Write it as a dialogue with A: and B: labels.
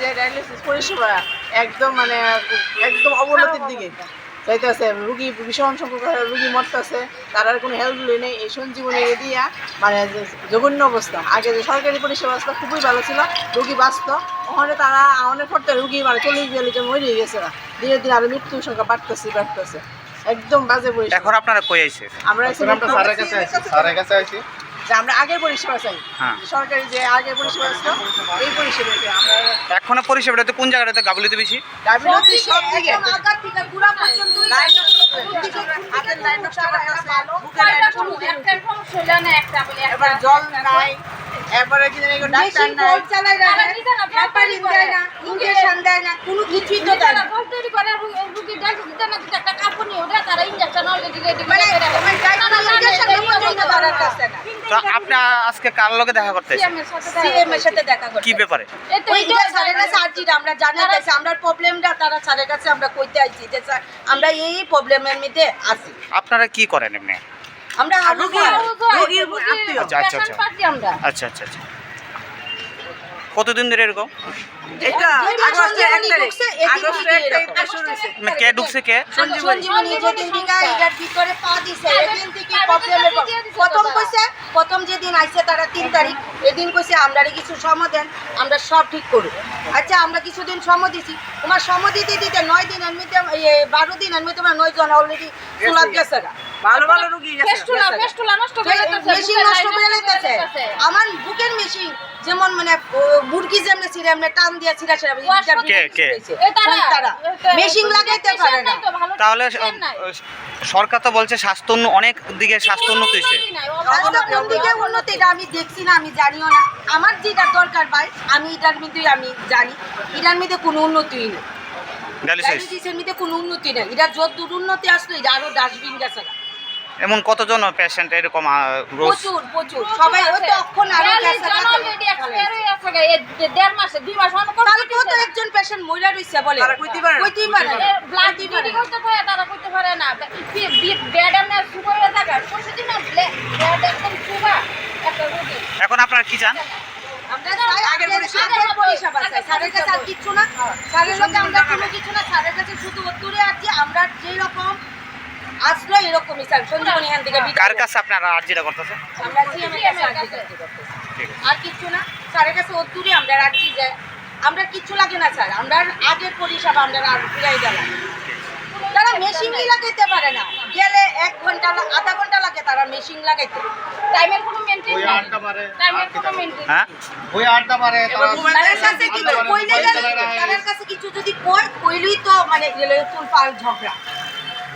A: যে ডায়ালিসিস পরিষেবা একদম মানে একদম অবনতির দিকে। যাইতেছে রুগী ভীষণ সংখ্যক রুগী মরতেছে তার আর কোনো হেল্পগুলি নেই। এই সঞ্জীবনী দিয়া মানে জঘন্য অবস্থা। আগে যে সরকারি পরিষেবা ছিল খুবই ভালো ছিল রুগী বাঁচত। ওখানে তারা অনেক পড়তে রুগী মানে চল্লিশ বিয়াল্লিশ জন মরে গেছে। ধীরে ধীরে আরও মৃত্যুর সংখ্যা বাড়তেছে বাড়তেছে। একদম বাজে পরিষেবা।
B: এখন আপনারা কই আইছে
A: আমরা
C: স্যারের কাছে আছি স্যারের কাছে আছি
A: যে আমরা আগের পরিষেবা চাই।
B: হ্যাঁ।
A: সরকারি যে আগের পরিষেবা ছিল এই পরিষেবা আমরা
B: এখনও পরিষেবাটাতে কোন জায়গাটাতে? গাবলিতে বেশি?
A: ডায়াবেটিস সব দিকে। লাইন নষ্ট করে। হাতের লাইন নষ্ট করতেছে, বুকের লাইন নষ্ট করতেছে। এবার জল নাই। এবারে কি জানি এগুলো ডাক্তার নাই।
D: ইঞ্জেকশন দেয় না কোনো কিছুই তো দেয় না। মানে ইঞ্জেকশন পর্যন্ত তারা দিচ্ছে না
B: তো আপনি আজকে কার লগে দেখা করতে?
D: সিএম এর সাথে দেখা করতে
B: কি ব্যাপারে?
D: ওইটা স্যারের কাছে আর্জিটা আমরা জানাইতেছি আমরা প্রবলেমটা তারা স্যারের কাছে আমরা কইতে আইছি যে স্যার আমরা এই প্রবলেমের মধ্যে আছি।
B: আপনারা কি করেন এমনি?
D: আমরা
A: রুগী রুগীর আত্মীয়
B: আচ্ছা আচ্ছা আচ্ছা। আচ্ছা আচ্ছা আচ্ছা। কতদিন ধরে এরকম?
A: এটা তারিখ। তারিখ। শুরু
B: মানে কে ঢুকছে কে?
D: সঞ্জীবনী যেদিন থেকে এটার ভিতরে পা দিছে। এদিন থেকে প্রবলেমের প্রথম কইছে প্রথম যেদিন আইসে তারা তিন তারিখ এদিন কইছে আমরা কিছু সময় দেন আমরা সব ঠিক করব। আচ্ছা আমরা কিছুদিন সময় দিছি। তোমার সময় দিতে দিতে নয় দিন মধ্যে এ, বারো দিনের মধ্যে তোমার নয় জন অলরেডি গেছে।
A: ভালো ভালো রুগী
D: নষ্ট হয়ে মেশিন যেমন মানে মুরগি যেমন ছিঁড়ে এমনি টান দিয়া ছিঁড়া ছিঁড়া
B: কে, কে?
D: তারা। মেশিন লাগাইতে পারে না।
B: তাহলে সরকার তো বলছে স্বাস্থ্য অনেক দিকে স্বাস্থ্য উন্নত হয়েছে
D: দিকে উন্নতি এটা আমি দেখছি না আমি জানিও না। আমার যেটা দরকার ভাই আমি এটার মধ্যে আমি জানি এটার মধ্যে কোনো উন্নতি নেই।
B: ডায়ালিসিস
D: ডায়ালিসিসের মধ্যে কোনো উন্নতি নেই। এটা যত দূর উন্নতি আসলো এটা আরও ডাস্টবিন গেছে না।
B: এমন কতজন পেশেন্ট এরকম
D: প্রচুর প্রচুর। সবাই ওই গা। কালকেও তো একজন পেশেন্ট মহিলা রইছে বলে?
A: তারা কইতে পারে না।
D: কইতেই পারে না। কইতেই পারে না।
B: এখন আপনারা কি চান?
D: আমরা আগের আগের পরিষেবা। চাই। স্যারের কাছে আর কিচ্ছু না। স্যারের লোকে আমরা কোনো কিছু না। স্যারের কাছে শুধু উত্তরে আছি আমরা যেই রকম আসলো এরকমই স্যার সঞ্জীবনী এখান থেকে
B: কার কাছে আপনারা আর্জিটা করতেছেন
D: আমরা এর কাছে আর্জি আর কিচ্ছু না স্যারের কাছে উত্তরে আমরা রাখছি যে আমরা কিচ্ছু লাগে না স্যার আমরা আগের পরিষেবা আমরা আর ফিরাই গেলাম তারা মেশিন লাগাইতে পারে না। গেলে এক ঘণ্টা আধা ঘণ্টা লাগে তারা মেশিন লাগাইতে।
C: টাইমের কোনো মেনটেন
D: মানে
C: নাই? টাইমের কোনো মেনটেন
B: হ্যাঁ?
C: ওই আড্ডা
A: মোবাইল
D: তাদের কাছে কিছু কইলে গেলে তাদের কাছে কিছু যদি কয় কইলেই তো মানে গেলে তুল পাল ঝগড়া।